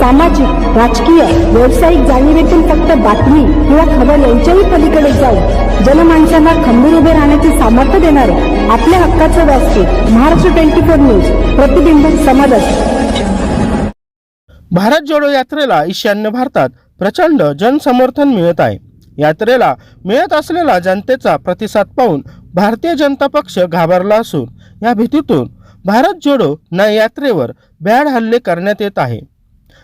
सामाजिक राजकीय व्यावसायिक जाणीवेतून फक्त बातमी किंवा खबर यांच्याही पलीकडे जाऊन जनमानसांना खंबीर उभे राहण्याचे सामर्थ्य देणारे आपल्या हक्काचं व्यासपीठ महाराष्ट्र ट्वेंटी फोर न्यूज प्रतिबिंब समाजाचे भारत जोडो यात्रेला ईशान्य भारतात प्रचंड जनसमर्थन मिळत आहे. यात्रेला मिळत असलेला जनतेचा प्रतिसाद पाहून भारतीय जनता पक्ष घाबरला असून या भीतीतून भारत जोडो न यात्रेवर भ्याड हल्ले करण्यात येत आहे.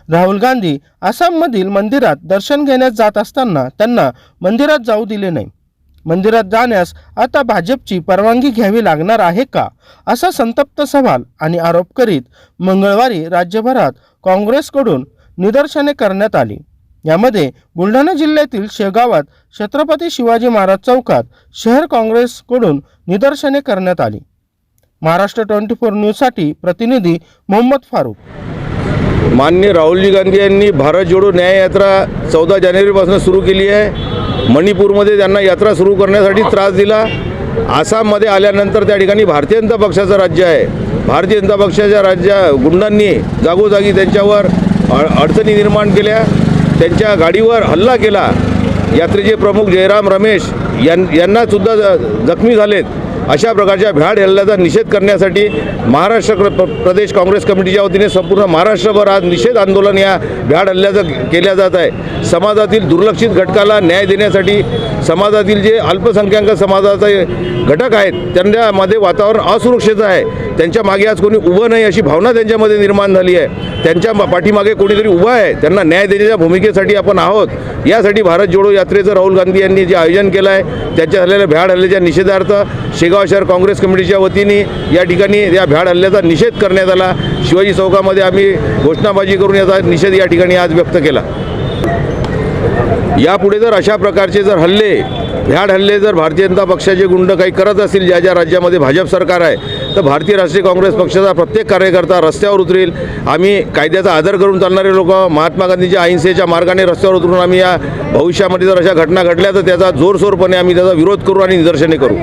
राहुल गांधी आसाममधील मंदिरात दर्शन घेण्यास जात असताना त्यांना मंदिरात जाऊ दिले नाही. मंदिरात जाण्यास आता भाजपची परवानगी घ्यावी लागणार आहे का? असा संतप्त सवाल आणि आरोप करीत मंगळवारी राज्यभरात काँग्रेसकडून निदर्शने करण्यात आली. यामध्ये बुलढाणा जिल्ह्यातील शेगावात छत्रपती शिवाजी महाराज चौकात शहर काँग्रेसकडून निदर्शने करण्यात आली. महाराष्ट्र ट्वेंटी फोर न्यूजसाठी प्रतिनिधी मोहम्मद फारूक माननीय राहुलजी गांधी यांनी भारत जोडो न्याय यात्रा चौदा जानेवारीपासून सुरू केली आहे. मणिपूरमध्ये त्यांना यात्रा सुरू करण्यासाठी त्रास दिला. आसाममध्ये आल्यानंतर त्या ठिकाणी भारतीय जनता पक्षाचं राज्य आहे. भारतीय जनता पक्षाच्या राज्या गुंडांनी जागोजागी त्यांच्यावर अडचणी निर्माण केल्या. त्यांच्या गाडीवर हल्ला केला. यात्रेचे प्रमुख जयराम रमेश यां यांनासुद्धा ज- जखमी झालेत. अशा प्रकारच्या भ्याड हल्ल्याचा निषेध करण्यासाठी महाराष्ट्र प्र- प्र- प्रदेश काँग्रेस कमिटीच्या वतीने संपूर्ण महाराष्ट्रभर आज निषेध आंदोलन या भ्याड हल्ल्याचं केल्या जात आहे. समाजातील दुर्लक्षित घटकाला न्याय देण्यासाठी समाजातील जे अल्पसंख्याक समाजाचे घटक आहेत त्यांच्यामध्ये वातावरण असुरक्षित आहे. त्यांच्या मागे आज कोणी उभं नाही अशी भावना त्यांच्यामध्ये निर्माण झाली आहे. त्यांच्या मा- पाठीमागे कोणीतरी उभं आहे त्यांना न्याय देण्याच्या भूमिकेसाठी आपण आहोत. यासाठी भारत जोडो यात्रेचं राहुल गांधी यांनी जे आयोजन केलं आहे त्याच्या झालेल्या भ्याड हल्ल्याच्या निषेधार्थ शेगाव शहर काँग्रेस कमिटीच्या वतीने या ठिकाणी या भ्याड हल्ल्याचा निषेध करण्यात आला. शिवाजी चौकामध्ये आम्ही घोषणाबाजी करून याचा निषेध या ठिकाणी आज व्यक्त केला. यापुढे जर अशा प्रकारचे जर हल्ले ह्या हल्ले जर भारतीय जनता पक्षाचे गुंड काही करत असतील ज्या ज्या राज्यामध्ये भाजप सरकार आहे तर भारतीय राष्ट्रीय काँग्रेस पक्षाचा प्रत्येक कार्यकर्ता रस्त्यावर उतरेल. आम्ही कायद्याचा आदर करून चालणारे लोक महात्मा गांधीच्या अहिंसेच्या मार्गाने रस्त्यावर उतरून आम्ही या भविष्यामध्ये जर अशा घटना घडल्या तर त्याचा जोरसोरपणे आम्ही त्याचा विरोध करू आणि निदर्शने करू.